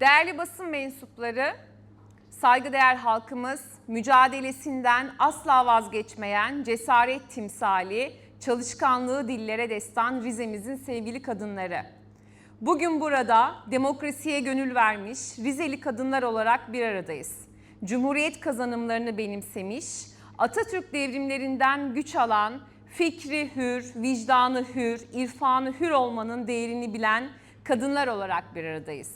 Değerli basın mensupları, saygıdeğer halkımız, mücadelesinden asla vazgeçmeyen cesaret timsali, çalışkanlığı dillere destan Rize'mizin sevgili kadınları. Bugün burada demokrasiye gönül vermiş Rizeli kadınlar olarak bir aradayız. Cumhuriyet kazanımlarını benimsemiş, Atatürk devrimlerinden güç alan, fikri hür, vicdanı hür, irfanı hür olmanın değerini bilen kadınlar olarak bir aradayız.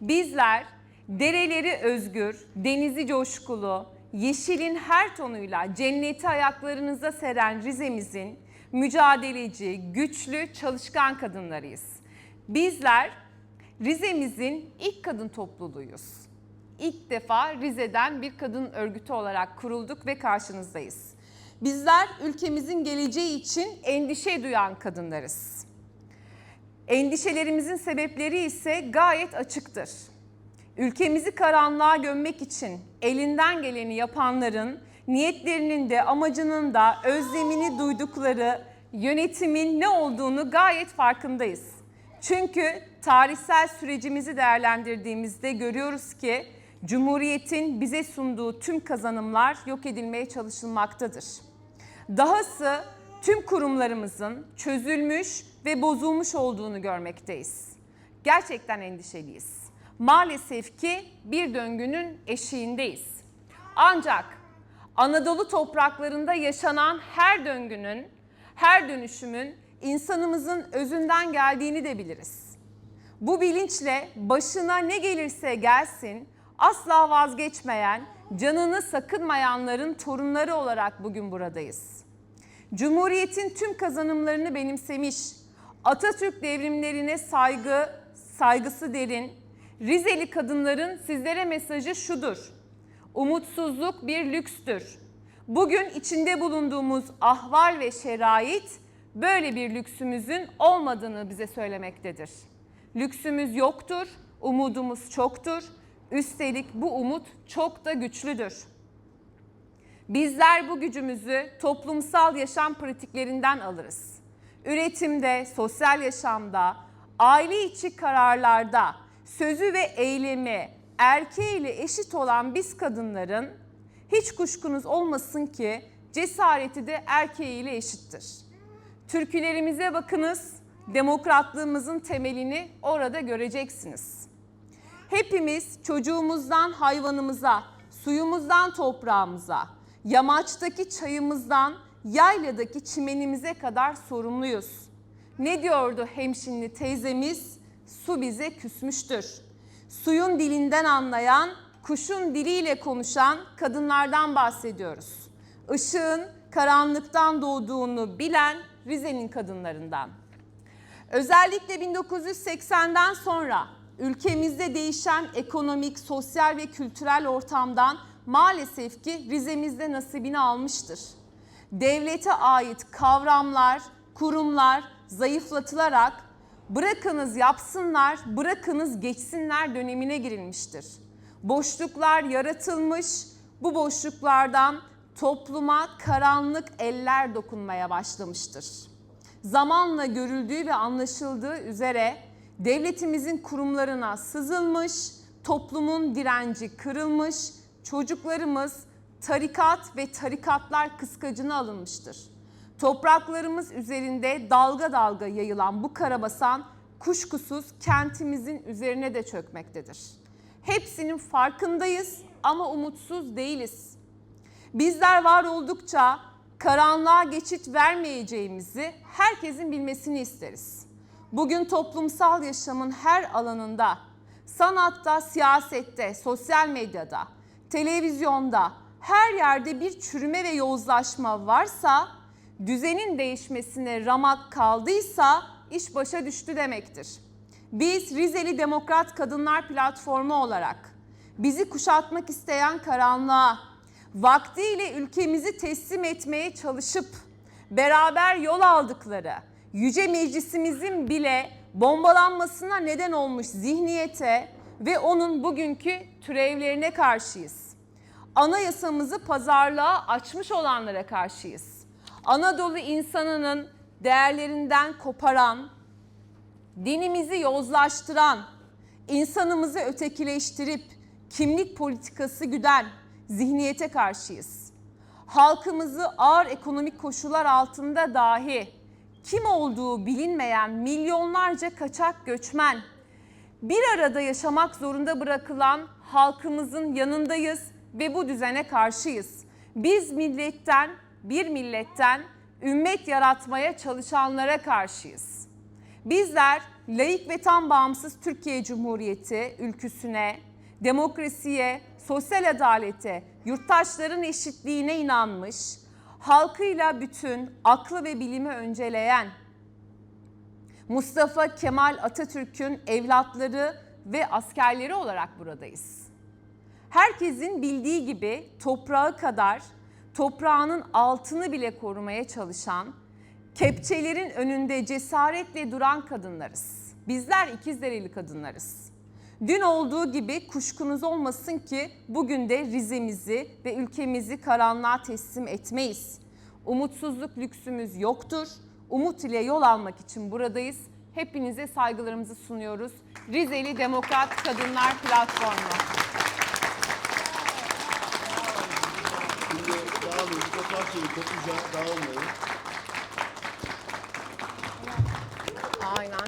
Bizler dereleri özgür, denizi coşkulu, yeşilin her tonuyla cenneti ayaklarınıza seren Rize'mizin mücadeleci, güçlü, çalışkan kadınlarıyız. Bizler Rize'mizin ilk kadın topluluğuyuz. İlk defa Rize'den bir kadın örgütü olarak kurulduk ve karşınızdayız. Bizler ülkemizin geleceği için endişe duyan kadınlarız. Endişelerimizin sebepleri ise gayet açıktır. Ülkemizi karanlığa gömmek için elinden geleni yapanların niyetlerinin de amacının da özlemini duydukları yönetimin ne olduğunu gayet farkındayız. Çünkü tarihsel sürecimizi değerlendirdiğimizde görüyoruz ki Cumhuriyet'in bize sunduğu tüm kazanımlar yok edilmeye çalışılmaktadır. Dahası tüm kurumlarımızın çözülmüş ve bozulmuş olduğunu görmekteyiz. Gerçekten endişeliyiz. Maalesef ki bir döngünün eşiğindeyiz. Ancak Anadolu topraklarında yaşanan her döngünün, her dönüşümün insanımızın özünden geldiğini de biliriz. Bu bilinçle başına ne gelirse gelsin asla vazgeçmeyen, canını sakınmayanların torunları olarak bugün buradayız. Cumhuriyetin tüm kazanımlarını benimsemiş, Atatürk devrimlerine saygı, saygısı derin, Rizeli kadınların sizlere mesajı şudur. Umutsuzluk bir lükstür. Bugün içinde bulunduğumuz ahval ve şerait böyle bir lüksümüzün olmadığını bize söylemektedir. Lüksümüz yoktur, umudumuz çoktur. Üstelik bu umut çok da güçlüdür. Bizler bu gücümüzü toplumsal yaşam pratiklerinden alırız. Üretimde, sosyal yaşamda, aile içi kararlarda sözü ve eylemi erkeğiyle eşit olan biz kadınların hiç kuşkunuz olmasın ki cesareti de erkeğiyle eşittir. Türkülerimize bakınız, demokratlığımızın temelini orada göreceksiniz. Hepimiz çocuğumuzdan hayvanımıza, suyumuzdan toprağımıza, yamaçtaki çayımızdan yayladaki çimenimize kadar sorumluyuz. Ne diyordu hemşinli teyzemiz? Su bize küsmüştür. Suyun dilinden anlayan, kuşun diliyle konuşan kadınlardan bahsediyoruz. Işığın karanlıktan doğduğunu bilen Rize'nin kadınlarından. Özellikle 1980'den sonra ülkemizde değişen ekonomik, sosyal ve kültürel ortamdan maalesef ki Rize'mizde nasibini almıştır. Devlete ait kavramlar, kurumlar zayıflatılarak bırakınız yapsınlar, bırakınız geçsinler dönemine girilmiştir. Boşluklar yaratılmış, bu boşluklardan topluma karanlık eller dokunmaya başlamıştır. Zamanla görüldüğü ve anlaşıldığı üzere devletimizin kurumlarına sızılmış, toplumun direnci kırılmış, çocuklarımız tarikat ve tarikatlar kıskacına alınmıştır. Topraklarımız üzerinde dalga dalga yayılan bu karabasan kuşkusuz kentimizin üzerine de çökmektedir. Hepsinin farkındayız ama umutsuz değiliz. Bizler var oldukça karanlığa geçit vermeyeceğimizi herkesin bilmesini isteriz. Bugün toplumsal yaşamın her alanında, sanatta, siyasette, sosyal medyada, televizyonda, her yerde bir çürüme ve yozlaşma varsa, düzenin değişmesine ramak kaldıysa iş başa düştü demektir. Biz Rizeli Demokrat Kadınlar Platformu olarak bizi kuşatmak isteyen karanlığa, vaktiyle ülkemizi teslim etmeye çalışıp beraber yol aldıkları yüce meclisimizin bile bombalanmasına neden olmuş zihniyete ve onun bugünkü türevlerine karşıyız. Anayasamızı pazarlığa açmış olanlara karşıyız. Anadolu insanının değerlerinden koparan, dinimizi yozlaştıran, insanımızı ötekileştirip kimlik politikası güden zihniyete karşıyız. Halkımızı ağır ekonomik koşullar altında dahi kim olduğu bilinmeyen milyonlarca kaçak göçmen, bir arada yaşamak zorunda bırakılan halkımızın yanındayız ve bu düzene karşıyız. Biz milletten, bir milletten ümmet yaratmaya çalışanlara karşıyız. Bizler laik ve tam bağımsız Türkiye Cumhuriyeti ülküsüne, demokrasiye, sosyal adalete, yurttaşların eşitliğine inanmış, halkıyla bütün aklı ve bilimi önceleyen, Mustafa Kemal Atatürk'ün evlatları ve askerleri olarak buradayız. Herkesin bildiği gibi toprağı kadar toprağının altını bile korumaya çalışan, kepçelerin önünde cesaretle duran kadınlarız. Bizler ikizdereli kadınlarız. Dün olduğu gibi kuşkunuz olmasın ki bugün de Rize'mizi ve ülkemizi karanlığa teslim etmeyiz. Umutsuzluk lüksümüz yoktur. Umut ile yol almak için buradayız. Hepinize saygılarımızı sunuyoruz. Rizeli Demokrat Kadınlar Platformu. Şimdi. Aynen.